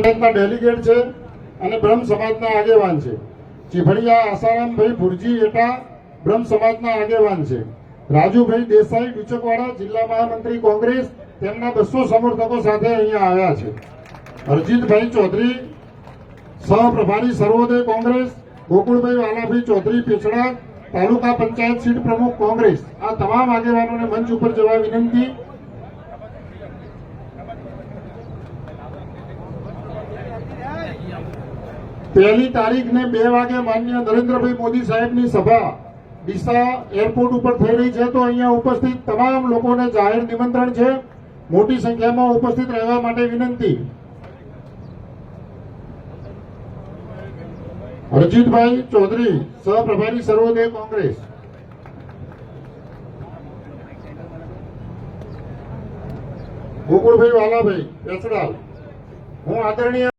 પંચાયતના ડેલિગેટ છે અને બ્રહ્મ સમાજના આગેવાન છે. ચીભડિયા, આસારામભાઈ ભુરજી એટા બ્રહ્મ સમાજના આગેવાન છે. રાજુભાઈ દેસાઈ ડુચકવાડા જિલ્લા મહામંત્રી કોંગ્રેસ તેમના બસો સમર્થકો સાથે અહીંયા આવ્યા છે. અરજીતભાઈ ચૌધરી સહપ્રભારી સર્વોદય કોંગ્રેસ, ગોકુળભાઈ વાલાભાઈ ચૌધરી પેછડા, તાલુકા પંચાયત સીટ પ્રમુખ કોંગ્રેસ. આ તમામ આગેવાનોને મંચ ઉપર જવા વિનંતી. પહેલી તારીખને બે વાગે માન્ય નરેન્દ્રભાઈ મોદી સાહેબની સભા. ડીસા એરપોર્ટ ઉપર થઈ રહી છે તો અહીંયા ઉપસ્થિત તમામ લોકોને જાહેર નિમંત્રણ છે. મોટી સંખ્યામાં ઉપસ્થિત રહેવા માટે વિનંતી. અરજીતભાઈ ચૌધરી, સહપ્રભારી સર્વોદય કોંગ્રેસ. ગોકુળભાઈ વાલાભાઈ પેસડાલ હું આદરણીય